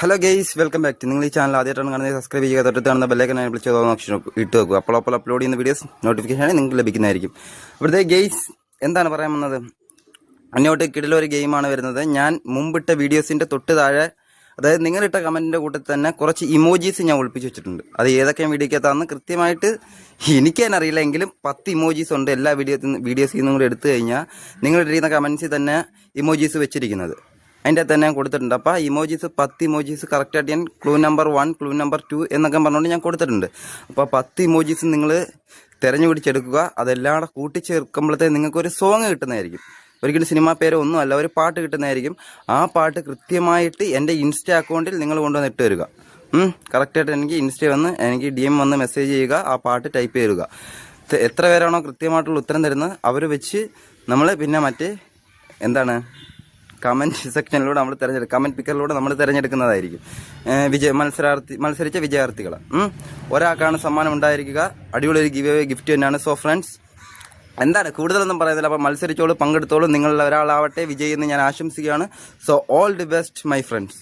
Hello guys welcome back നിങ്ങൾ ഈ channel ആദ്യമായിട്ടാണ് കാണുന്നത് സബ്സ്ക്രൈബ് ചെയ്യുക തൊട്ടടുത്ത് കാണുന്ന ബെല്ലൈക്കൻ വിളിച്ച് ഓപ്ഷൻ ഇട്ട് വെക്കുക. അപ്പോൾ അപ്പോൾ അപ്ലോഡ് ചെയ്യുന്ന വീഡിയോസ് നോട്ടിഫിക്കേഷൻ നിങ്ങൾക്ക് ലഭിക്കുന്നതായിരിക്കും. അവിടുത്തെ ഗെയ്സ് എന്താണ് പറയാൻ വന്നത്? അങ്ങോട്ട് കിടിലൊരു ഗെയിമാണ് വരുന്നത്. ഞാൻ മുമ്പിട്ട വീഡിയോസിന്റെ തൊട്ട് താഴെ അതായത് നിങ്ങളിട്ട കമന്റിന്റെ കൂട്ടത്തിൽ തന്നെ കുറച്ച് ഇമോജീസ് ഞാൻ ഒളിപ്പിച്ച് വെച്ചിട്ടുണ്ട്. അത് ഏതൊക്കെ വീഡിയോക്കകത്താണെന്ന് കൃത്യമായിട്ട് എനിക്ക് തന്നെ അറിയില്ല. എങ്കിലും പത്ത് ഇമോജീസ് ഉണ്ട് എല്ലാ വീഡിയോ വീഡിയോസിൽ നിന്നും കൂടി എടുത്തു കഴിഞ്ഞാൽ നിങ്ങളിട്ടിരിക്കുന്ന കമൻസിൽ തന്നെ ഇമോജീസ് വെച്ചിരിക്കുന്നത്. അതിന്റെ തന്നെ ഞാൻ കൊടുത്തിട്ടുണ്ട്. അപ്പോൾ ഇമോജീസ് പത്ത് ഇമോജീസ് കറക്റ്റായിട്ട് ഞാൻ clue number one clue number two എന്നൊക്കെ പറഞ്ഞുകൊണ്ട് ഞാൻ കൊടുത്തിട്ടുണ്ട്. അപ്പോൾ പത്ത് ഇമോജീസ് നിങ്ങൾ തിരഞ്ഞു പിടിച്ചെടുക്കുക അതെല്ലാം കൂടെ കൂട്ടിച്ചേർക്കുമ്പോഴത്തേ നിങ്ങൾക്കൊരു സോങ് കിട്ടുന്നതായിരിക്കും. ഒരിക്കലും സിനിമാ പേരോ ഒന്നും അല്ല ഒരു പാട്ട് കിട്ടുന്നതായിരിക്കും. ആ പാട്ട് കൃത്യമായിട്ട് എന്റെ ഇൻസ്റ്റ അക്കൗണ്ടിൽ നിങ്ങൾ കൊണ്ടുവന്ന് ഇട്ട് തരിക. കറക്റ്റായിട്ട് എനിക്ക് ഇൻസ്റ്റ വന്ന് എനിക്ക് ഡി എം വന്ന് മെസ്സേജ് ചെയ്യുക ആ പാട്ട് ടൈപ്പ് ചെയ്യുക എത്ര പേരാണോ കൃത്യമായിട്ടുള്ള ഉത്തരം തരുന്നത് അവർ വെച്ച് നമ്മൾ പിന്നെ മറ്റേ എന്താണ്? കമന്റ് സെക്ഷനിലൂടെ നമ്മൾ തിരഞ്ഞെടുക്കും കമന്റ് പിക്കറിലൂടെ നമ്മൾ തിരഞ്ഞെടുക്കുന്നതായിരിക്കും. വിജയ മത്സരാർത്ഥി മത്സരിച്ച വിജയാർത്ഥികൾ ഒരാൾക്കാണ് സമ്മാനം ഉണ്ടായിരിക്കുക. അടിപൊളി ഒരു ഗിവ് ഗിഫ്റ്റ് തന്നെയാണ്. സോ ഫ്രണ്ട്സ് എന്താണ്? കൂടുതലൊന്നും പറയുന്നില്ല. അപ്പോൾ മത്സരിച്ചോളൂ പങ്കെടുത്തോളൂ. നിങ്ങളിൽ ഒരാളാവട്ടെ. വിജയി എന്ന് ഞാൻ ആശംസിക്കുകയാണ്. So all the best my friends